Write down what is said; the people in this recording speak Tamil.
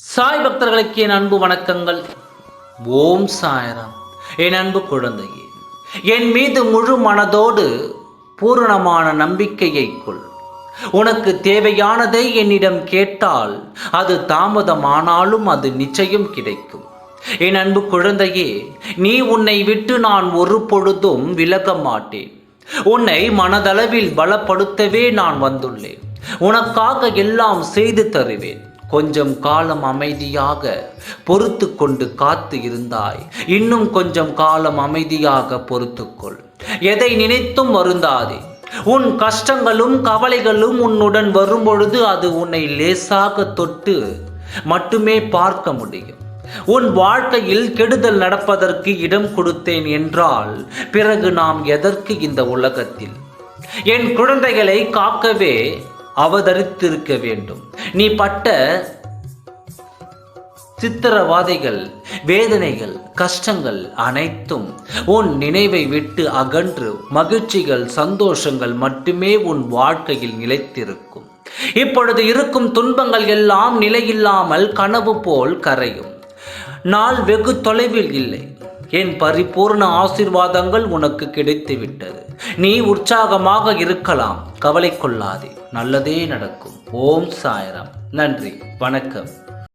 சாய் பக்தர்களுக்கு என் அன்பு வணக்கங்கள். ஓம் சாயராம். என் அன்பு குழந்தையே என் மீது முழு மனதோடு பூரணமான நம்பிக்கையை கொள். உனக்கு தேவையானதை என்னிடம் கேட்டால் அது தாமதமானாலும் அது நிச்சயம் கிடைக்கும். என் அன்பு குழந்தையே நீ உன்னை விட்டு நான் ஒரு பொழுதும் விலக மாட்டேன். உன்னை மனதளவில் பலப்படுத்தவே நான் வந்துள்ளேன். உனக்காக எல்லாம் செய்து தருவேன். கொஞ்சம் காலம் அமைதியாக பொறுத்து கொண்டு காத்து இருந்தாய். இன்னும் கொஞ்சம் காலம் அமைதியாக பொறுத்துக்கொள் எதை நினைத்தும் வருந்தாதே. உன் கஷ்டங்களும் கவலைகளும் உன்னுடன் வரும்பொழுது அது உன்னை லேசாக தொட்டு மட்டுமே பார்க்க முடியும். உன் வாழ்க்கையில் கெடுதல் நடப்பதற்கு இடம் கொடுத்தேன் என்றால் பிறகு நாம் எதற்கு இந்த உலகத்தில்? என் குழந்தைகளை காக்கவே அவதரித்திருக்க வேண்டும். நீ பட்ட சித்திரவாதைகள் வேதனைகள் கஷ்டங்கள் அனைத்தும் உன் நினைவை விட்டு அகன்று மகிழ்ச்சிகள் சந்தோஷங்கள் மட்டுமே உன் வாழ்க்கையில் நிலைத்திருக்கும். இப்பொழுது இருக்கும் துன்பங்கள் எல்லாம் நிலையில்லாமல் கனவு போல் கரையும். நாள் வெகு தொலைவில் இல்லை. என் பரிபூர்ண ஆசீர்வாதங்கள் உனக்கு கிடைத்துவிட்டது? நீ உற்சாகமாக இருக்கலாம் கவலை கொள்ளாதே. நல்லதே நடக்கும். ஓம் சாயரம். நன்றி. வணக்கம்.